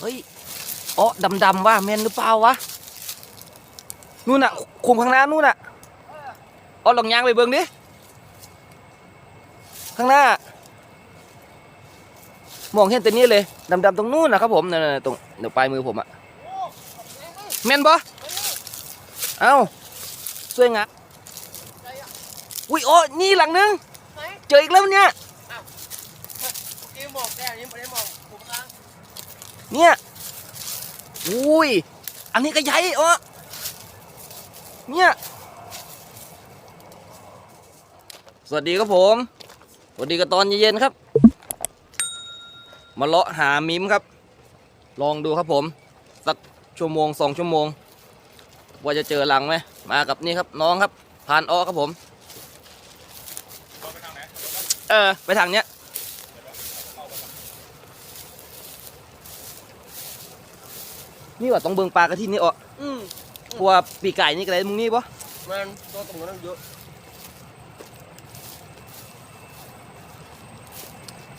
เฮ้ยอ๋อดำๆว่าแมนหรือเปล่าวะนู่นน่ะคุมข้างหน้านู่นน่ะอ๋อลองยางไปเบิ่งดิข้างหน้ามองเห็นแต่นี้เลยดำๆตรงนู่นนะครับผมนั่นๆตรงเดี๋ยวปลายมือผมอะแมนปะเอ้าสวยงามอุ้ยโอ้นี่หลังนึง เจออีกแล้วเนี่ยกี้หมอกแดงนี่ไม่ได้หมอกผมล้าง เนี่ย อุ้ย อันนี้ก็ใหญ่เออเนี่ย สวัสดีครับผม สวัสดีกับตอนเย็นๆครับ มาเลาะหามิมครับ ลองดูครับผม สักชั่วโมงสองชั่วโมง ว่าจะเจอหลังไหม มากับนี่ครับน้องครับ ผ่านออครับผม เออ ไปทางเนี้ย นี่ว่าต้องเบิ่งปลากระทินนี่ออกอืมเพราะว่าปีไก่นี่ก็ได้มึงนี่ปะมันตัวตรงนั้นเยอะ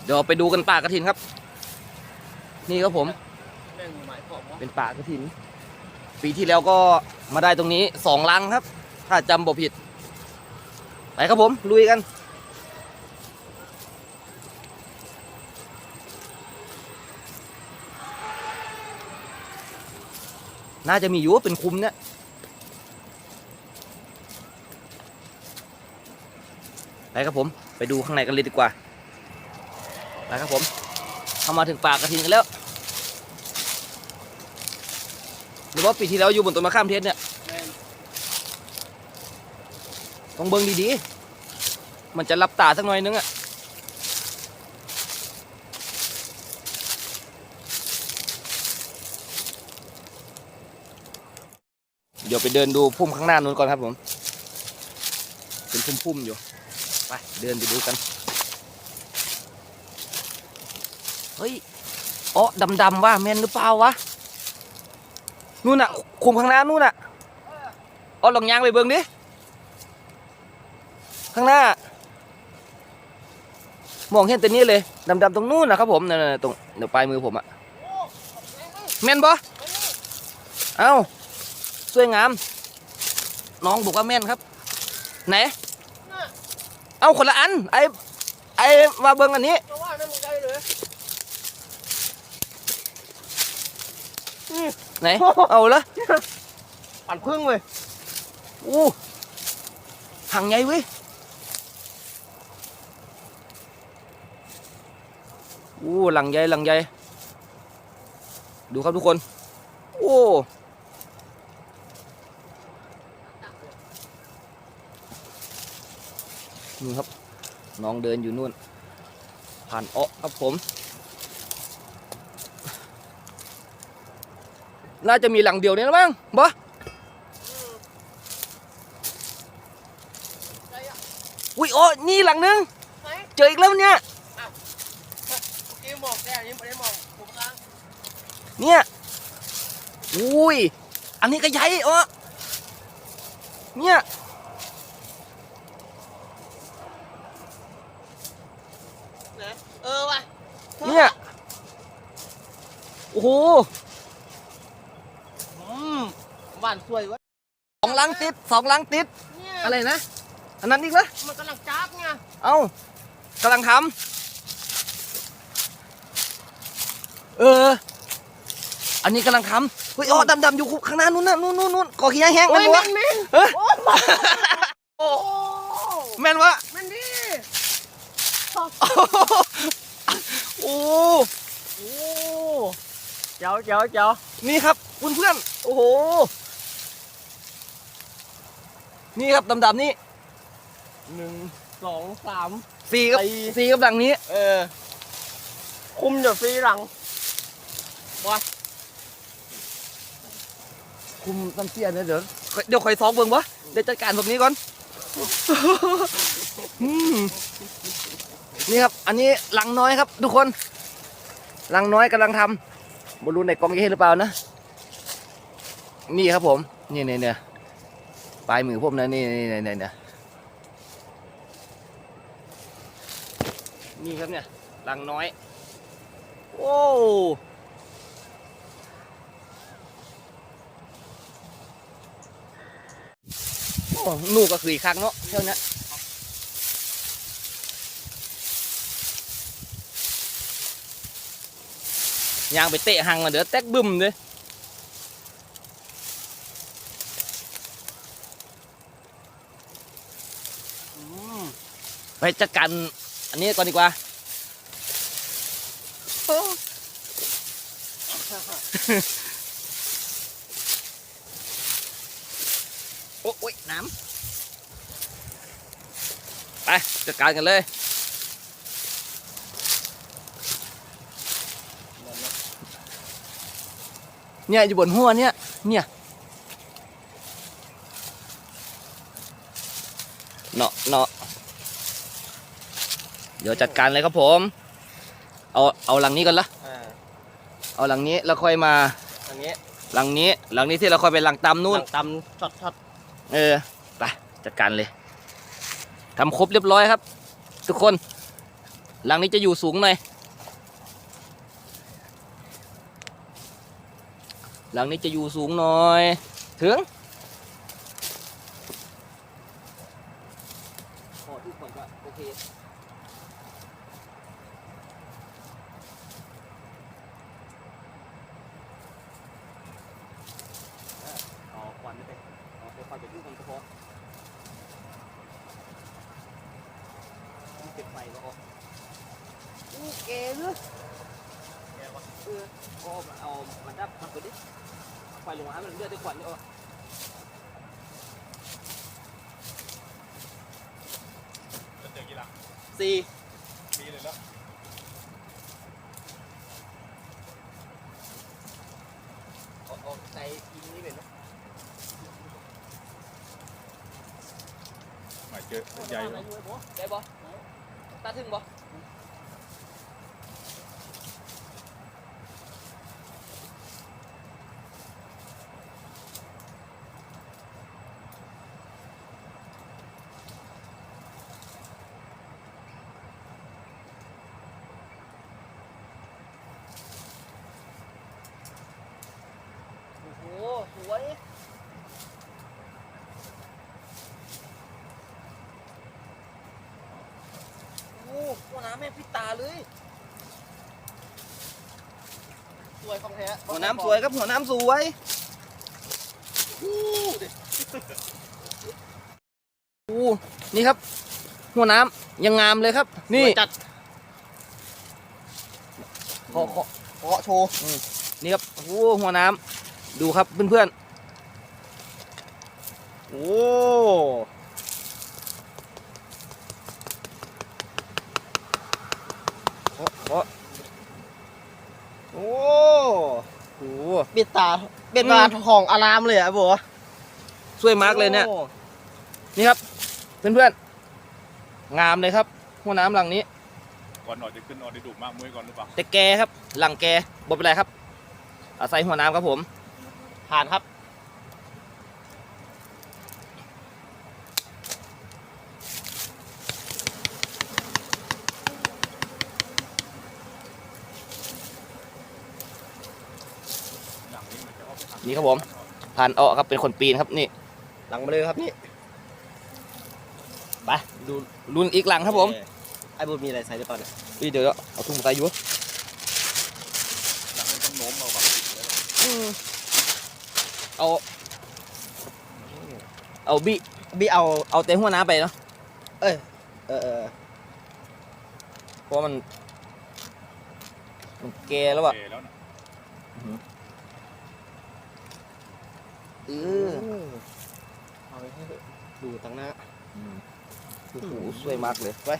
เดี๋ยวไปดูกันปลากระทินครับ นี่ครับผม แม่งหมายขอบวะเป็นปลากระทิน ปีที่แล้วก็มาได้ตรงนี้สองลังครับ ถ้าจำบ่ผิด ไปครับผมลุยกัน น่าจะมีอยู่เป็นคุมเนี่ยไปครับผมไปดูข้างในกันเลยดีกว่าไปครับผมเข้ามาถึงปากกระทิงกันแล้วหรือว่าปีที่แล้วอยู่บนต้นมะขามเทศเนี่ยต้องเบิ่งดีๆมันจะรับตาสักหน่อยนึงอะ เดี๋ยวไปเดินดูพุ่มข้างหน้านู้นก่อนครับผม เป็นพุ่มๆอยู่ ไปเดินไปดูกัน เฮ้ยอ๋อดำๆว่าแมนหรือเปล่าวะ นู่นน่ะ คุมข้างหน้านู่นน่ะอ๋อลองยางไปเบิ่งดิ ข้างหน้า มองเห็นแต่นี้เลยดำๆตรงนู่นนะครับผมนั่นๆตรงเดี๋ยวปลายมือผมอะแม่นปะเอ้า สวยงาม น้องบอกว่าแม่นครับ ไหน เอ้าคนละอัน ไอไอมาเบิ่งอันนี้เพราะว่านั่นมึงได้เลยไหน เอาละปั่นพึ่งเว้ยอู้หังใหญ่เว้ยอู้หลังใหญ่หลังใหญ่ดูครับทุกคน โอ้ นี่ครับ น้องเดินอยู่นู่น ผ่านอ้อครับผม น่าจะมีหลังเดียวเนี่ยนะมั้งบ่ได้อะอุ้ยโอ้นี่หลังนึง เจออีกแล้วเนี่ยกี้หมอกแดงนี่ไม่ได้หมอกผมล้างเนี่ยอุ้ย อันนี้ก็ใหญ่เออเนี่ย นะเออว่ะ เนี่ย โอ้โหอืมหวานสวยวะสองลังติดสองลังติด เนี่ยอะไรนะ อันนั้นอีกเหรอมันกำลังจับไงเอ้ากำลังทำเออ อันนี้กำลังทำเฮ้ยอ๋อดำๆอยู่ข้างหน้านู้นน่ะนู้นนู้นนู้นก่อขี้ยางแห้งโอ้มันยวะ แม่นเฮ้ยโอ้โหแม่นวะแม่นดิโอ้ โอ้เจ้าเจ้าเจ้านี่ครับคุณเพื่อนๆโอ้โห นี่ครับดำๆนี่หนึ่งสองสาม สี่กับสี่สี่กับหลังนี้ เออ คุมเดี๋ยวฟรีหลังคุมน้ำเสียเนี่ยเดี๋ยวเดี๋ยวคอยซ้อมเบิ่งวะเดี๋ยวจัดการพวกนี้ก่อนอืม นี่ครับ อันนี้หลังน้อยครับ ทุกคนหลังน้อยกำลังทำบรรลุในกองเย่หรือเปล่านะ นี่ครับผมนี่เนี่ยเนี่ยปลายมือผมนะนี่นี่เนี่ยเนี่ยนี่ครับเนี่ยหลังน้อย โอ้หนูก็คือีกครั้งเนาะเท่านั้น ยางไปเตะหังมาเดี๋ยวแตกบึ้มเลยไปจัดการอันนี้ก่อนดีกว่าโอ้โอ้ยน้ำไปจัดการกันเลย เนี่ยอยู่บนหัวเนี่ยเนี่ยเนาะเนาะเดี๋ยวจัดการเลยครับผม เอาเอาหลังนี้ก่อนละอ่าเอาหลังนี้แล้วค่อยมาอันนี้หลังนี้หลังนี้ที่เราค่อยไปหลังตำนู่นหลังตำช็อตช็อตเออไปจัดการเลยทำครบเรียบร้อยครับ ทุกคน หลังนี้จะอยู่สูงหน่อย หลังนี้จะอยู่สูงหน่อย ถึงพอทุกคนก็โอเคเอาควันไปเอาไปควันไปทุกคนก็พอเก็บไฟก็ออกอู้เก๋เลย เออเอาเอามันดับมันไปดิเอาไฟลงมาให้มันเลือดด้วยควันด้วยจะเจอกี่หลังสี่ ปีเลยแล้ว เอาเอาใส่กินนี่เป็นไหม หมายเจอใหญ่ ได้บ่ตาถึงบ่ โอ้โห สวย โอ้โหน้ำแม่งพิดตา เลย สวยของแท้หัวน้ำสวยครับหัวน้ำสวยโอ้นี่ครับ หัวน้ำยังงามเลยครับ นี่จัดขอขอเคาะโชว์นี่ครับโอ้หัวน้ำดูครับเพื่อนโอ้ ๆขอขอโอ้โอ้ปิดตาเป็นตาของอารามเลยอะบัวสวยมากเลยเนี่ย โอ้นี่ครับ เพื่อนๆ งามเลยครับหัวน้ำหลังนี้ ก่อนหน่อยจะขึ้นนอนได้ดุมากมือก่อนหรือเปล่าแต่แกครับ หลังแกบ่เป็นไรครับ อาศัยหัวน้ำครับผม ผ่านครับ หลังนี้มันจะออกไปทาง นี่ครับผมผ่านเออครับเป็นคนปีนครับนี่หลังมาเลยครับนี่ไปดูรุ่นอีกหลังครับผมเอ้ยไอ้บัวมีอะไรใส่หรือเปล่าเนี่ยนี่เดี๋ยวเอาทุ่งใส่อยู่หลังนี้ต้องโน้มเอาแบบติดเลยอืมเอาเอาบิบีเอาเอาแต่หัวน้ำไปเนาะเออเออเออเพราะมันมันแกแล้วอะ โอ เคแล้วนะเออเอาไว้ให้ดูตั้งหน้าโอ้โหสวยมากเลยไป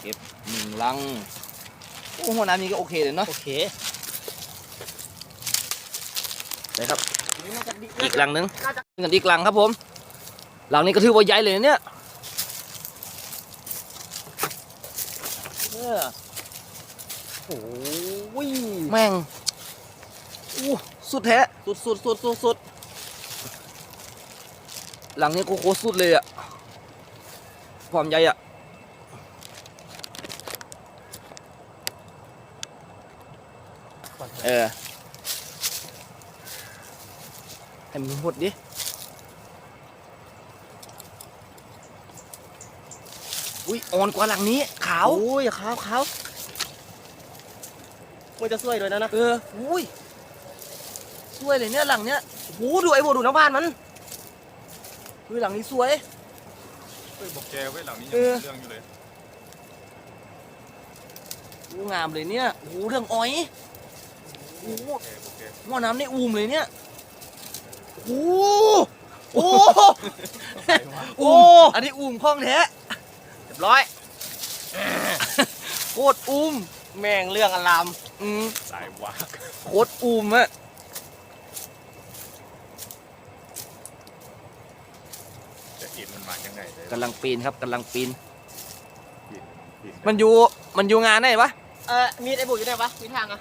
เก็บหนึ่งลัง โอ้หัวน้ำนี้ก็โอเคเลยเนาะ โอเคนะครับน่าจะดีอีกลังหนึงน่าจะกันอีกลังครับผม หลังนี้ก็ถือว่าใหญ่เลยนะเนี่ยเออ โอ้ยแม่งอู้สุดแท้สุดสุดสุดสุดสุดหลังนี้โคโคตรสุดเลยอะความใหญ่อะก่อนเออให้มันหดดิอุ้ยอ่อนกว่าหลังนี้ ขาวโอ้ยขาวขาว มันจะสวยด้วยนะนะเอออุ้ยสวยเลยเนี่ยหลังเนี้ยโอ้โหดูไอ้โบดูน้ำบ้านมันอุ้ยหลังนี้สวย เฮ้ยบอกแกไว้หลังนี้เอยังอมีเรื่องอยู่เลยอู้งามเลยเนี่ยโอ้โหเรื่องอ้อยโอ้โหบอกแกบอกแกหม้อน้ำนี่อูมเลยเนี่ยโอ้โหโอ้โหอันนี้อูมคล่องแท้เรียบร้อยโคตรอูม แม่งเรื่องอลามอืมสายวากโคตรอูมอะจะเอ็นมันมายังไงเลยกำลังปีนครับกำลังปีนปีนมันอยู่ มันอยู่งานไหนวะ เออมีดไอ้โบอยู่ไหนวะมีทางอะ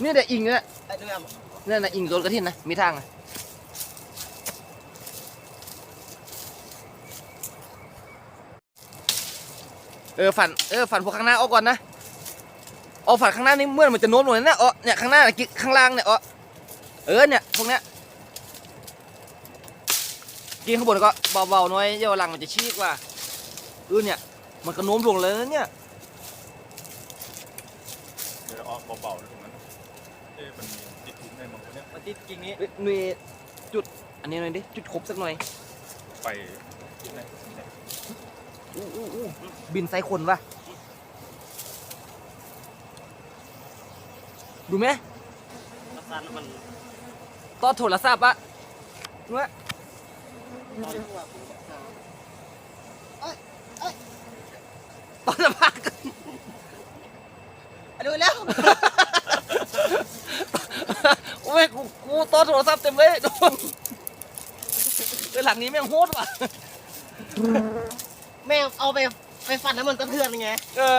เนี่ยแต่อิงเนี่ยไอ้เรื่องนั่นน่ะอิงโดนกระทินนะ มีทางอะเออฝัน เออฝันพวกข้างหน้าออกก่อนนะเอาฝันข้างหน้านี่เมื่อมันจะโน้มลงเลยนะอ๋อเนี่ยข้างหน้าน่ะกิ๊กข้างล่างเนี่ยอ๋อเออเนี่ยพวกเนี้ยกินข้างบนก็เบาๆหน่อยเดี๋ยวหลังมันจะชี้กว่าเออเนี่ย มันก็โน้มลงเลยนะเนี่ยเดี๋ยวเอาเบาๆนะตรงนั้นเอ๊ะมันมีติดทิ้งได้มั้งเนี่ยมันติดกิ่งนี้เอ้ยมีจุดอันนี้หน่อยดิจุดครบสักหน่อยไปที่ไหนที่ไหนอู้อู้อู้บินไซคนวะ ดูไหมราคามันตอนโทรศัพท์อะดูไหมตอนจะพักดูแล้วโอ้ยกูกูตอนโทรศัพท์เต็มเลยโดนเออหลังนี้แม่งโหดว่ะแม่งเอาไปไปฟันแล้วมันกระเทือนไงเออ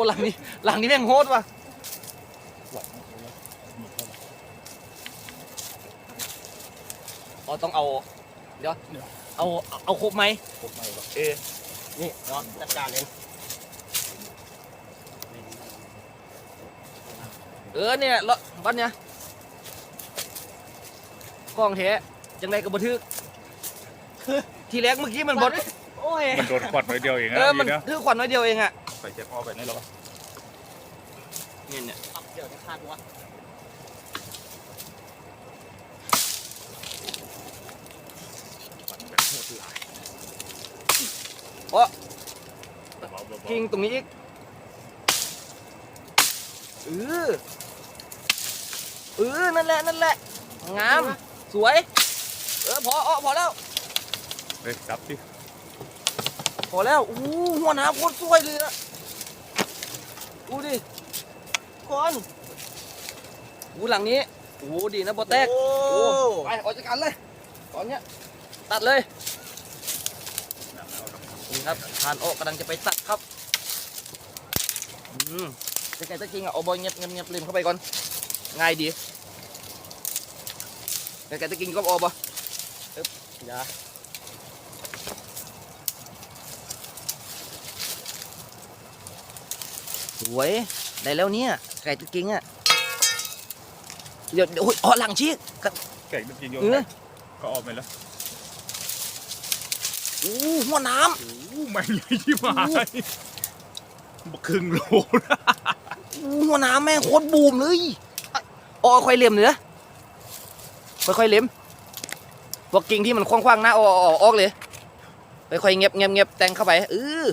โอ้โหหลังนี้ หลังนี้แม่งโหดว่ะหวังว่ามีเท่าไหร่อ๋อต้องเอา เดี๋ยว เอา เอาครบไหมครบไหมวะเออ นี่เนาะจัดการเองเออเนี่ยละบ้านเนี่ยกล้องแท้จังไรก็บันทึกทีแรกเมื่อกี้มันบดโอ้ยมันโดนควันไว้เดียวเองนะเออมันดีนะถือขวัญไว้เดียวเองอะ ใส่เจ็บอ้อไปนี่หรอเนี่ยเนี่ยเอาเดี๋ยวจะขาดวะควันแบบโหดหลายโอ้เบาๆเบาๆกิ้งตรงนี้อีกเออเออนั่นแหละ นั่นแหละ งาม สวย เออ พออ๋อพอแล้ว เฮ้ยจับสิพอแล้ว อู้หัวหน้ำโคตรสวยเลยอะ ดูดิคนอู้หลังนี้โอ้ดีนะบอแตกโอ้โอ้ไปออกจากกันเลยตอนเนี้ยตัดเลยนี่ครับทานโอะกำลังจะไปตัดครับอืมแต่ไก่ตะกิงอะเอาบอยเงียบเงียบเงียบลืมเข้าไปก่อนง่ายดีแต่ไก่ตะกิงก็เอาบออย่า วยได้แล้วเนี่ยไก่ตะกิงอะเดี๋ยวเดี๋ยวโอ้ยอ๋อหลังชี้กะไก่มันกินโยนเอไปอก็ออกไปแล้วอู้หัวน้โอ้โหแม่งใหญ่ที่หายบักครึ่งโลนะำอู้หัวน้ำแม่งโคตรบูมเลยอ๋อค่อยเล็มเลยนะค่อยๆเล็มพวกกิ่งที่มันคว้างๆหน้าเอาเอาเอาออกเลยค่อยๆเงียบเงียบเงียบแต่งเข้าไปเออ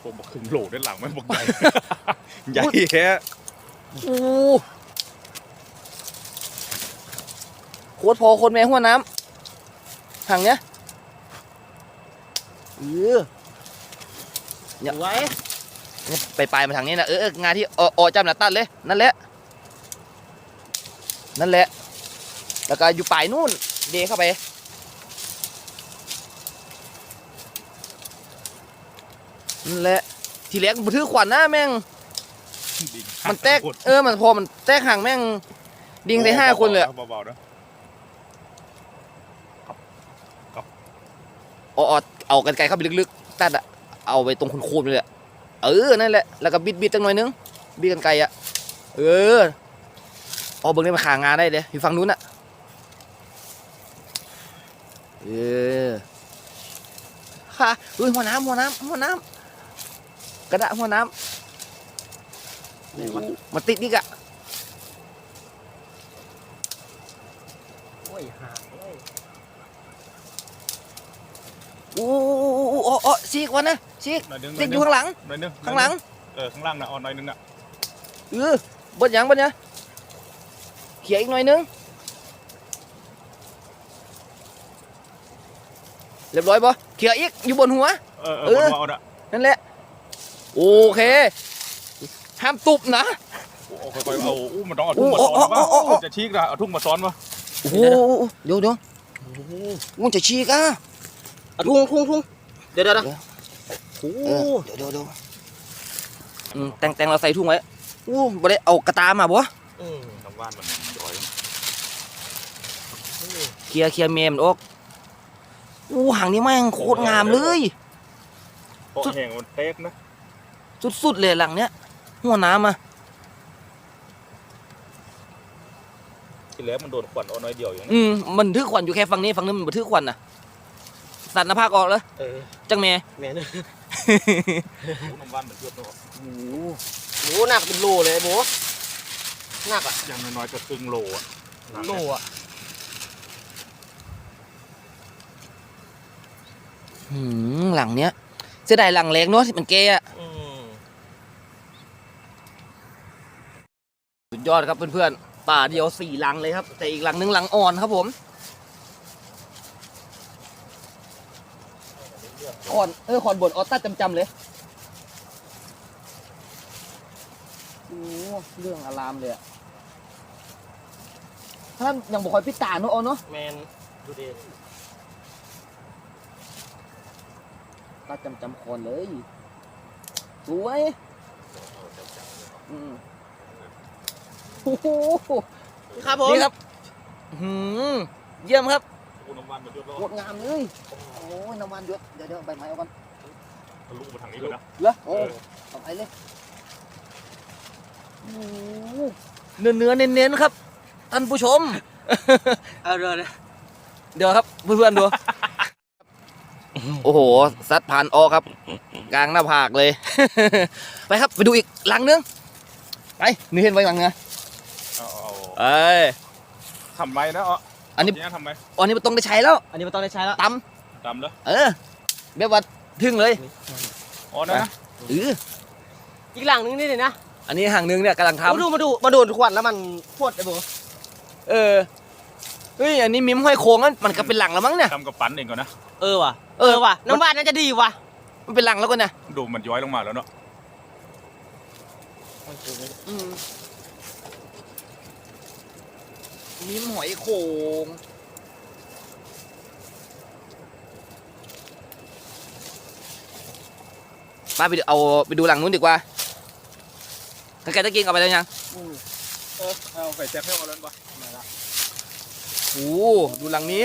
โอ้โหบักครึ่งโลด้านหลังแม่งบักใหญ่ใหญ่แฮะอู้โคตรพอโคตรแม่หัวน้ำห่างเนี้ยเออเนี่ยไว้ไปปลายมาทางนี้นะเออเอองานที่อออจำนะตัดเลยนั่นแหละนั่นแหละแล้วก็อยู่ปลายนู่นเดเข้าไป นั่นแหละทีแรกมันถือขวัญนะแม่งดิ่ง มันแตก เออ มันพอมันแตกห่างแม่ง ดิ่งใส่ห้าคนเลยอะเบาๆนะเอาเอาเอากันไกลเข้าไปลึกๆ ตัดอะเอาไปตรงโคนๆเลยอะเออ นั่นแหละ แล้วก็บิดบิดจังหน่อยนึง บิดกันไกลอะเออเอาเบิ่งได้มาขางานได้เด้อยู่ฝั่งนู้นอะเออค่ะอุ้ยหัวน้ำหัวน้ำหัวน้ำ กระดาษหัวน้ำมาติดนี่กะโอ้ยหาเอ้ยอู้อู้อู้อ๋อซีกวันนะซีกหน่อยนึงติดอยู่ข้างหลัง หน่อยนึงข้างหลัง เออข้างล่างนะเอาหน่อยนึงน่ะเออบนหยังบนเนี่ยเขี่ยอีกหน่อยนึง เรียบร้อยปะเขี่ยอีกอยู่บนหัว เออเอเอออบนหัวเอาน่ะนั่นแหละ โอเค ห้ามตุบนะ โอ้โหค่อยๆเอาอู้มันต้องเอาทุ่งมาซ้อนโอ้วะโอ้โอ้โอ้จะชี้กระเอาทุ่งมาซ้อนวะโอ้โหเดี๋ยวเดี๋ยวมันจะฉีกอะเอาทุ่งทุ่งทุ่งเดี๋ยวเดี๋ยวเดี๋ยวโอ้เออเดี๋ยวเดี๋ยวเดี๋ยวอืมแต่งแต่งเราใส่ถุงไว้อู้บ่ได้เอากระตามาบ่อืมทางบ้านมันย้อยเคลียร์เคลียร์เมมนออกอู้หางนี้แม่งโคตรงามเลยเพราะแห้งมันเทกนะ สุดๆเลยหลังเนี้ยหัวน้ำอะที่แล้วมันโดนขวัญเอาน้อยเดียวอย่างนี้อืมมันถือควันอยู่แค่ฝั่งนี้ฝั่งนี้มันบันทึกควันน่ะสัตว์หน้าภาคออกแล้วเออจังแม่ แม่นอู้น้ำบ้านมันเทียบเนาะโอ้หมูหนักเป็นโลเลยหมูหนักอะอย่างน้อยๆก็ครึ่งโลอะหนักโลนะอะหืมหลังเนี้ยเสียดายหลังเล็กเนาะที่มันเกยอะอืม สุ ดยอดครับเพื่อนๆป่าเดียวสี่หลังเลยครับ แต่อีกหลังนึงหลังอ่อนครับผมคอนเออคอนบนออต้าจำๆเลยโอ้เรื่องอารามเลยอะถ้ายังบอกคอยพิดตาเนาะเอาเนาะแมนดูดิตาจำจำคอนเลยสวยอืม โอ้โหครับผมนี่ครับหืมเยี่ยมครับอู้น้ำบ้านมันเทียบแล้วงดงามเลยโอ้ยน้ำมันเยอะเดี๋ยวเดี๋ยวใบไม้เอาก่อนทะลุมาทางนี้ก่อนนะเหรอโอ้เอาไปเลยโอ้โหเนื้อเนื้อเน้นๆครับท่านผู้ชมเอาเดี๋ยวเดี๋ยวเดี๋ยวครับเพื่อนๆดูโอ้โหซัดผ่านออกครับ กลางหน้าผากเลย ไปครับไปดูอีกหลังนึงไปนี่เห็นไว้หลังนะเอา เอาเอ้ยทำไมนะอ๋ออันนี้ทีทำไมอันนี้มันต้องได้ใช้แล้ว อันนี้มันต้องได้ใช้แล้วตดำแล้วำเออแบบว่าทึ่งเลยอ๋อนะนะเอออีกหลังนึงนี่เลยนะอันนี้ห่างนึงเนี่ยกำลังมาดูทำมาดูมาดูควันแล้วมันพวดไอ้หมูเออเฮ้ยอันนี้มิมห้อยโค้งนั่นมันก็เป็นหลังแล้วมั้งเนี่ยดำกับปั้นเองก่อนนะเออว่ะเอเอออว่ะน้ำบ้านน่าจะดีว่ะมันเป็นหลังแล้วก็นะดูมันย้อยลงมาแล้วเนาะ อื มมิมหอยโค้งป้าไปดูเอาไปดูหลังนู้นดีกว่าถ้าแกจะกินเอาไปแล้วยังเออเอาไก่แซ่บให้เอาแล้วปะโอ้ดูหลังนี้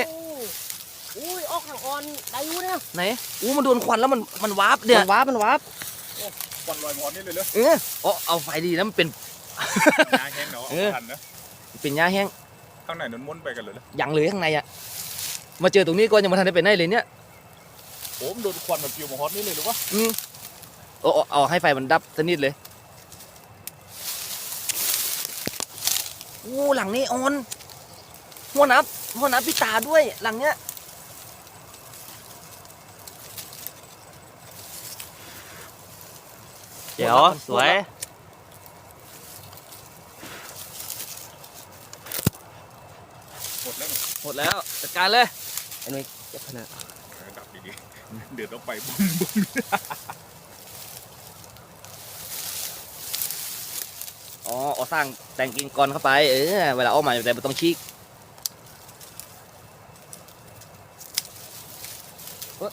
อุ้ยออกทางออนได้อยู่เนี่ยไหนอู้มันโดนควันแล้วมันมันวาร์ปเนี่ยมันวาบมันวาบควันลอยหมอนนี่เลยเลยเอออ๋อเอาไฟดีนะมันเป็นยาแห้งเนาะเออทันนะเป็นหญ้าแห้ง ข้างในนั้นม้วนไปกันเลยเลยยังเหลยข้างในอะมาเจอตรงนี้ก็ยังมาทันได้เป็นได้เลยเนี่ยโอ้มนโดนควันแบบฟิวมาฮอตนี่เลยหรือวะอืมเอาเอาเอาให้ไฟมันดับสนิทเลยโอ้หลังนี้ออนหัวนับหัวนับพี่ตาด้วยหลังเนี้ยเดี๋ยวสวย หมดแล้วนี่ หมดแล้วจัดการเลยไอ้หนุ่ยเจ็บขนาดเออดับดีๆเดือดต้องไปบุ้มบุ้มอ๋อเอาสร้างแต่งกิ่งก่อนเข้าไป เออ เวลาเอามาแต่ไม่ต้องชีกเอ้อ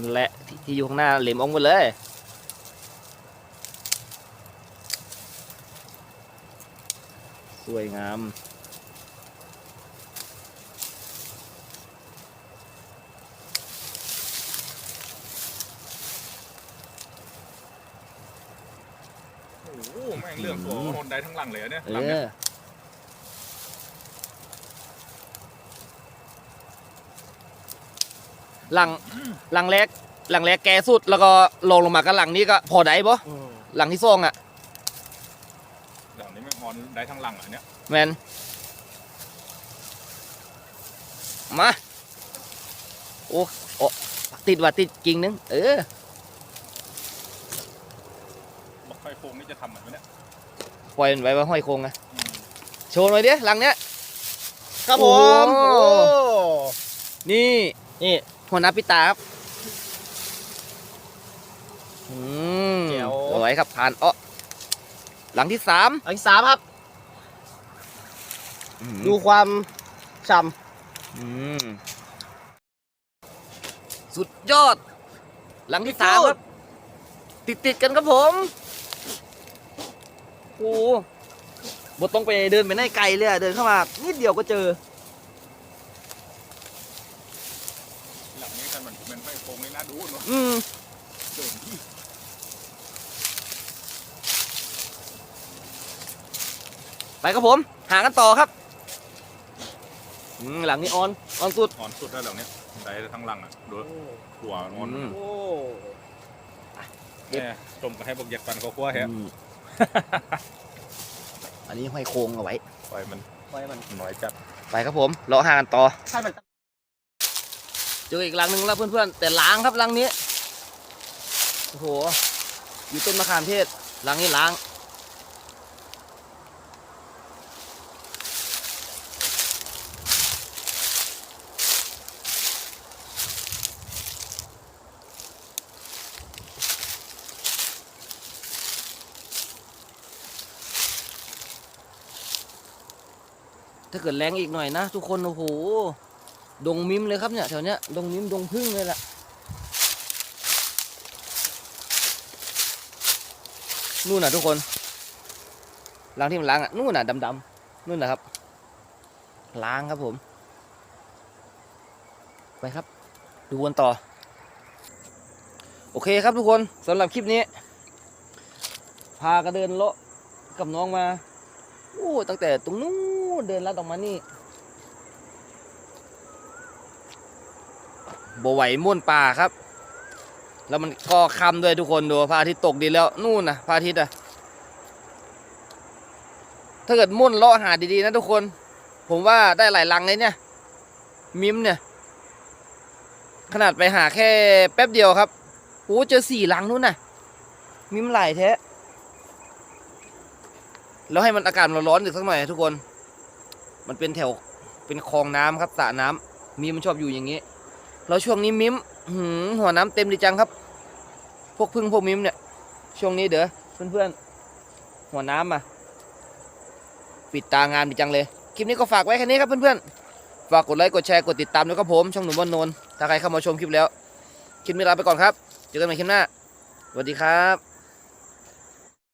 นั่นแหละที่ที่อยู่ข้างหน้าเหลมออกหมดเลย สวยงาม โอ้โหแม่งเลือกตัวคนไดทั้งหลังเลยเนี่ยหลังเนี่ยหลังหลังเล็กหลังแรกแกสุดแล้วก็ลงลงมากันหลังนี้ก็พอได้ปะหลังที่สองอะ ไม่งอนได้ทั้งหลังอะเนี่ยแมนมาโอ้โอ้ติดว่ะติดกิ่งนึง เออบอกไฟโค้งนี่จะทำเหมือนไหมเนี่ยปล่อยมันไว้ว่าห้อยโคงอะโชว์หน่อยดิหลังเนี้ยครับผมโอ้โอ้นี่นี่หัวหน้าพิตาครับอืมแจ๋วสวยครับผ่านเอ้อ หลังที่สามอันที่สามครับ อืมดูความฉ่อืมสุดยอด หลังที่สามครับติดติดๆกันครับผมโอ้โหบต้องไปเดินไปไหนไกลเลยอะเดินเข้ามานิดเดียวก็เจอ หลังนี้กันมันเป็นไฟโค้งนี่น่าดูเนาะอืม เดินที่ ไปครับผม หากันต่อครับอืมหลังนี้ออนออนสุด อ่อนสุดแล้วหลังเนี้ยได้ทั้งหลังอะดูำตัวอ่อนอืม โอ้เก็บเนี่ยต้มก็ให้บอกอยากปันเขาคั่วแฮะอืมอันนี้ห้อยโคงเอาไว้ไฟมันไว้มันน้อยจัดไปครับผมรอหากันต่อให้มันเจออีกหลังหนึ่งแล้วเพื่อนๆ แต่ล้างครับหลังนี้ โอ้โห อยู่ต้นมะขามเทศหลังนี้ล้าง ถ้าเกิดแรงอีกหน่อยนะ ทุกคนโอ้โหดงมิมเลยครับเนี่ยแถวเนี้ยดงมิมดงพึ่งเลยแหละนู่นน่ะทุกคนล้างที่มันล้างอะนู่นน่ะดำๆนู่นนะครับ ล้างครับผม ไปครับ ดูกันต่อ โอเคครับทุกคนสำหรับคลิปนี้ พากันเดินเลาะกับน้องมาโอ้ตั้งแต่ตรงนู้น เดินลัดออกมานี่บไหวม่วนป่าครับ แล้วมันก็คำด้วยทุกคนดูพระอาทิตย์ตกดินแล้วนู่นนะพระอาทิตย์อะถ้าเกิดม่วนเลาะหาดีๆนะทุกคน ผมว่าได้หลายลังเลยเนี่ย มิมเนี่ย ขนาดไปหาแค่แป๊บเดียวครับโอ้เจอสี่ลังนู่นน่ะ มิมหลายแท้แล้วให้มันอากาศร้อนๆอีกสักหน่อยทุกคน มันเป็นแถวเป็นคลองน้ำครับสระน้ำมีมันชอบอยู่อย่างนี้ แล้วช่วงนี้มิมหืมหัวน้ำเต็มดีจังครับ พวกพึ่งพวกมิมเนี่ย ช่วงนี้เด้อเพื่อนๆ หัวน้ำอะปิดตางานดีจังเลย คลิปนี้ก็ฝากไว้แค่นี้ครับเพื่อนๆ ฝากกดไลค์กดแชร์กดติดตามด้วยครับผมช่องหนุ่มบ้านโนนถ้าใครเข้ามาชมคลิปแล้ว คลิปนี้ลาไปก่อนครับ เจอกันใหม่คลิปหน้าสวัสดีครับ